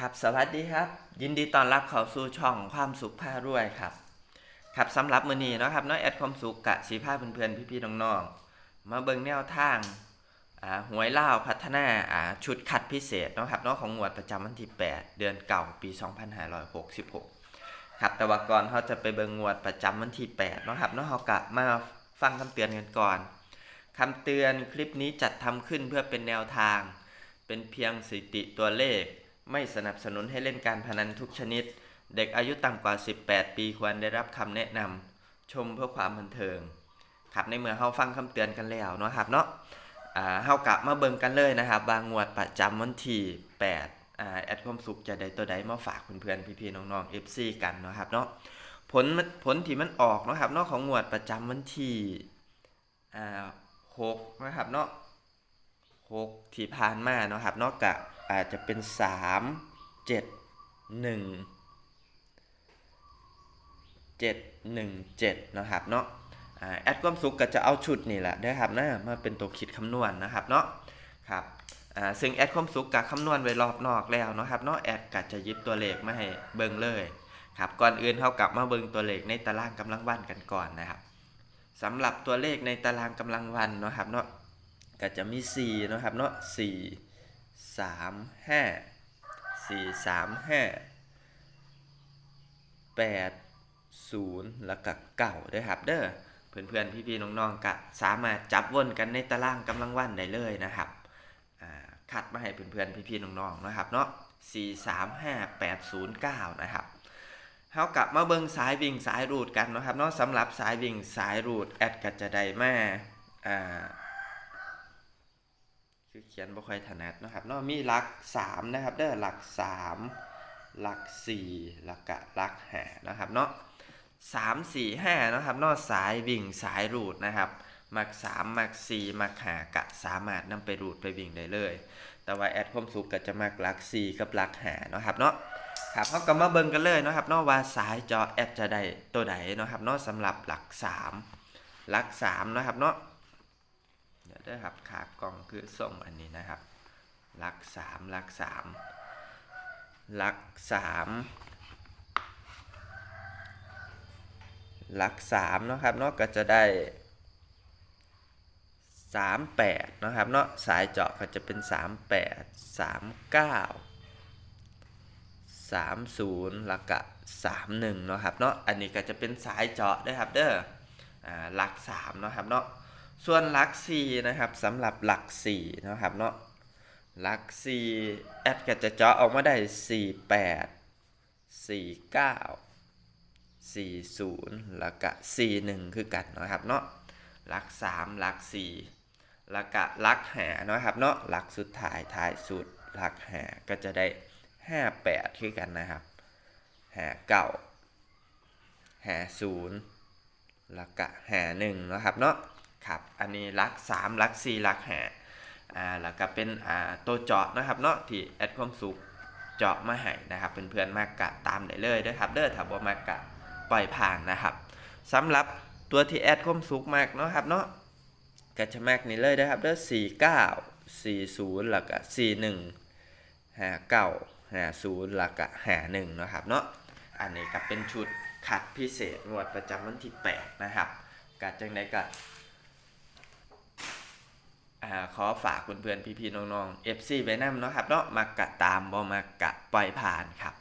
ครับสวัสดีครับ ยินดีต้อนรับเข้าสู่ช่องความสุขผ้ารวยครับ ครับสำหรับมื้อนี้เนาะครับน้อยแอดความสุขกะสีผ้าเพื่อนๆพี่ๆน้องๆมาเบิ่งแนวทางอ่าหวยเล่าพัฒนาอ่าชุดคัดพิเศษเนาะครับเนาะของงวดประจำวันที่ 8 เดือนเก่าปี 2566 ครับแต่ว่าก่อนเขาจะไปเบิ่งงวดประจำวันที่8เนาะครับเนาะเขากะมาฟังคำเตือนกันก่อนคำเตือนคลิปนี้จัดทำขึ้นเพื่อเป็นแนวทาง เป็นเพียงสถิติตัวเลข ไม่สนับสนุนให้เล่นการพนันทุกชนิด เด็กอายุต่ำกว่า 18 ปีควรได้รับคำแนะนำชมเพื่อความบันเทิงครับในเมื่อเฮาฟังคำเตือนกันแล้วเนาะครับเนาะอ่าเฮากลับมาเบิ่งกันเลยนะครับบางงวดประจำวันที่8อ่าแอดความสุขจะได้ตัวใดมาฝากเพื่อนๆพี่ๆน้องๆ FC กันเนาะครับเนาะผลผลที่มันออกเนาะครับเนาะของงวดประจำวันที่อ่า6นะครับเนาะหกที่ผ่านมาเนาะครับเนอกจาก อาจจะเป็นสามเจ็ดหนึ่งเจ็ดหนึ่งเจ็ดนะครับเนาะแอดความสุขก็จะเอาชุดนี่แหละได้อครับนะมาเป็นตัวคิดคำนวณนะครับเนาะครับซึ่งแอดความสุขกับคำนวณไว้รอบนอกแล้วนะครับเนาะแอดก็จะยิบตัวเลขมาให้เบิ่งเลยครับก่อนอื่นเท่ากับมาเบิ่งตัวเลขในตารางกำลังวันกันก่อนนะครับสำหรับตัวเลขในตารางกำลังวันนะครับเนาะก็จะมี4นะครับเนาะ4 3 5 4 3 5 8 0แปดศูนย์หล้วก็เก่าด้วยครับ เด้อเพื่อนๆ พี่ๆ น้องๆก็สามารถจับวนกันในตารางกำลังวันได้เลยนะครับคัดมาให้เพื่อนๆพี่ๆน้องๆนะครับเนาะ4 3 5 8 0 9 นะครับเฮากลับมาเบิ่งสายวิ่งสายรูดกันนะครับเนาะสำหรับสายวิ่งสายรูดแอดก็จะได้มาอ่า คือเขียนบ่ค่อยถนัดนะครับเนาะมีหลัก3นะครับเด้อหลัก 3 หลัก4แล้วก็หลัก5นะครับเนาะ3 4 5เนาะครับเนาะสายวิ่งสายรูดนะครับมัก3มัก4มัก5กะสามารถนำไปรูดไปวิ่งได้เลย แต่ว่าแอดความสุขก็จะมักหลัก4กับหลัก5เนะครับเนาะครับเขาก็มาเบิ่งกันเลยนะครับเนาะว่าสายจอแอดจะได้ตัวใดนะครับเนาะสำหรับหลัก 3 หลัก3นะครับเนาะ เดี๋ยวได้ครับขากล่องคือส่งอันนี้นะครับลักสามลักสามลักสามลักสามเนาะครับเนาะก็จะได้สามแปดนะครับเนาะสายเจาะก็จะเป็นสามแปดสามเก้าสามศูนย์แล้วก็สามหนึ่งเนาะครับเนาะอันนี้ก็จะเป็นสายเจาะด้วยครับเด้ออ่าลักสามเนาะครับเนาะ ส่วนหลัก4นะครับสำหรับหลัก4นะครับเนาะหลัก4แอดก็จะเจาะออกมาได้48 49 40แล้วก็41คือกันนะครับเนาะหลัก3หลัก4แล้วก็หลักหาเนาะครับเนาะหลักสุดท้ายท้ายสุดหลักหาก็จะได้58คือกันนะครับหาเก่าหาศูนย์แล้วก็หาหนึ่งนะครับเนาะ ครับ อันนี้ลัก3ลัก4ลัก5อ่า แล้วก็เป็นอ่าตัวเจาะนะครับเนาะ ที่แอดความสุขเจาะมาให้นะครับ เพื่อนๆมากกะตามได้เลยนะครับ เด้อถ้าบ่มากกะปล่อยผ่านนะครับสำหรับตัวที่แอดความสุขมากเนาะครับเนาะก็จะมากนี่เลยนะครับเด้อ49 40แล้วก็41 59 50แล้วก็51นะครับเนาะอันนี้ก็เป็นชุดคัดพิเศษงวดประจำวันที่ 8 นะครับกะจังไดก็อ่าขอฝากเพื่อนๆพี่ๆน้องๆ FC ไว้นำเนาะครับเนาะมากะตามบ่มากะปล่อยผ่านครับ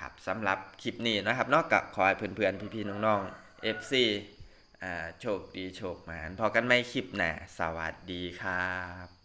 ครับสำหรับคลิปนี้นะครับเนาะก็ขอให้เพื่อนๆพี่ๆน้องๆ FC อ่าโชคดีโชคหมานพอกันไม่คลิปหน้าสวัสดีครับ